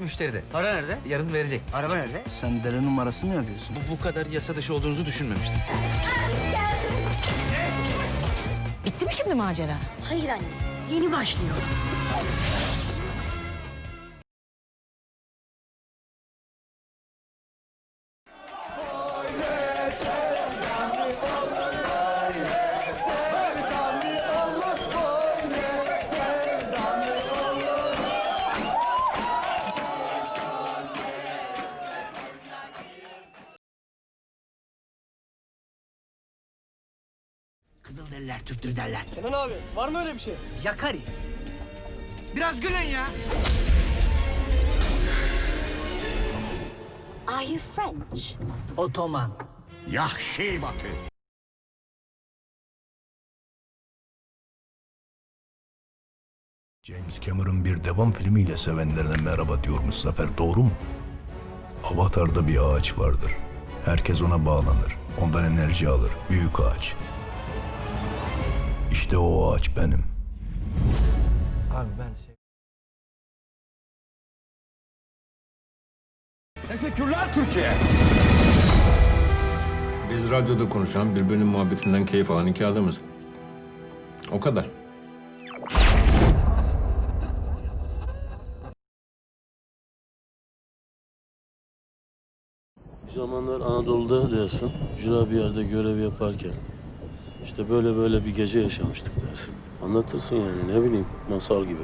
müşteride. Para nerede? Yarın verecek. Araba nerede? Sen dere numarası mı yapıyorsun? Bu, bu kadar yasa dışı olduğunuzu düşünmemiştim. Bitti mi şimdi macera? Hayır anne, yeni başlıyor. Kızıl derler, Türktür derler. Kenan abi var mı öyle bir şey? Yakari. Biraz gülün ya. Are you French? Otoman. Yahşi Batı. James Cameron bir devam filmiyle sevenlerine merhaba diyormuş Zafer doğru mu? Avatar'da bir ağaç vardır. Herkes ona bağlanır. Ondan enerji alır. Büyük ağaç. İşte o ağaç benim. Abi ben sev... Teşekkürler Türkiye. Biz radyoda konuşan birbirinin muhabbetinden keyif alan iki adamız. O kadar. Bir zamanlar Anadolu'da dersin, ücra bir yerde görev yaparken işte böyle böyle bir gece yaşamıştık dersin. Anlatırsın yani ne bileyim masal gibi.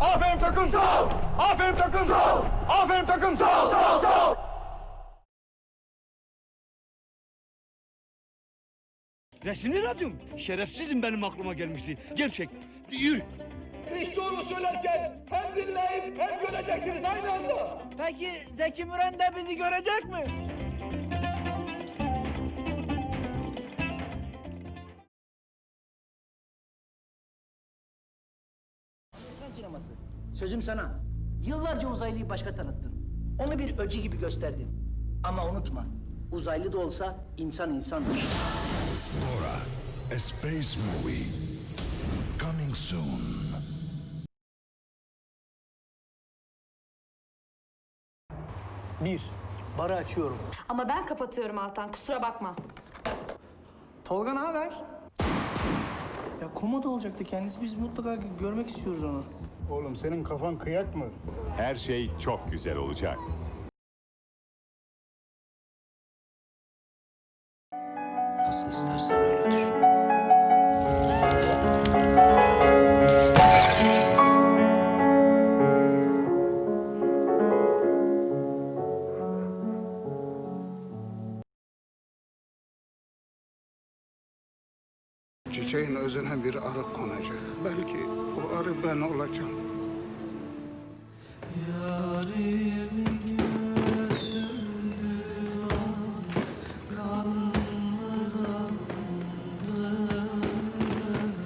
Aferin takım. Sağ. Aferin takım. Sağ. Aferin takım. Sağ. Sağ. Sağ Resimli radyom. Şerefsizim benim aklıma gelmişti. Gerçek. Yürü. İşte onu söylerken hem dinleyip hem göreceksiniz aynı anda. Peki Zeki Müren de bizi görecek mi? Amerikan sineması. Sözüm sana. Yıllarca uzaylıyı başka tanıttın. Onu bir öcü gibi gösterdin. Ama unutma. Uzaylı da olsa insan insandır. Dora, a space movie. Coming soon. Bir, barı açıyorum. Ama ben kapatıyorum Altan, kusura bakma. Tolga ne haber? Ya komodo olacaktı kendisi. Biz mutlaka görmek istiyoruz onu. Oğlum senin kafan kıyak mı? Her şey çok güzel olacak. Çiçeğin özüne bir arı konacak. Belki o arı ben olacağım.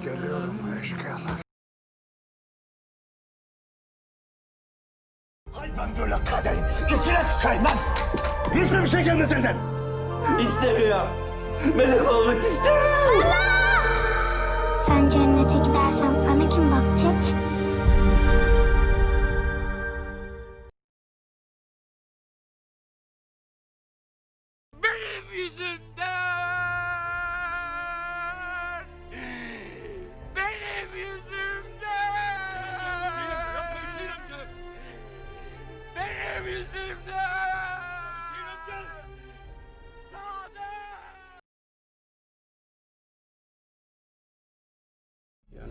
Geliyorum eşkıyalar. Ay ben böyle kaderim. İçine sıçayım lan. Hiçbir bir şey gelmez elden. İstemiyorum. Melek olmak istemiyorum. Sen cennete gidersen bana kim bakacak?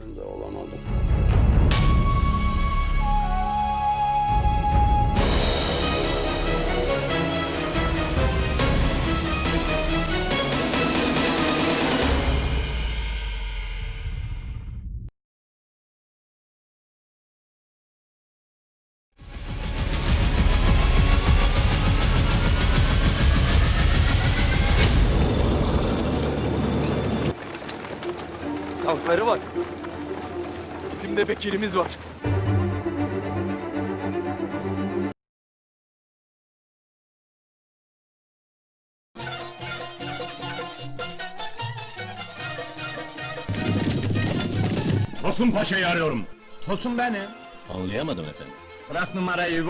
Yanında olamadım. Tankları var. Bizim de vekilimiz var. Tosun Paşa'yı arıyorum. Tosun benim. Anlayamadım efendim. Bırak numarayı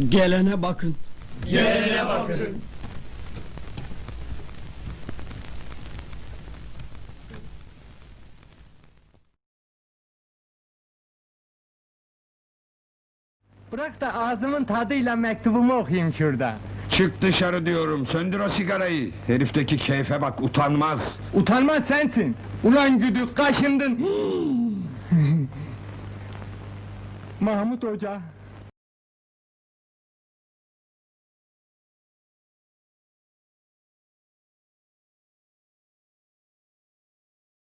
bu. Gelene bakın. Bırak da ağzımın tadıyla mektubumu okuyayım şurada. Çık dışarı diyorum, söndür o sigarayı. Herifteki keyfe bak, utanmaz. Utanmaz sensin. Ulan güdük kaşındın. Mahmut Hoca,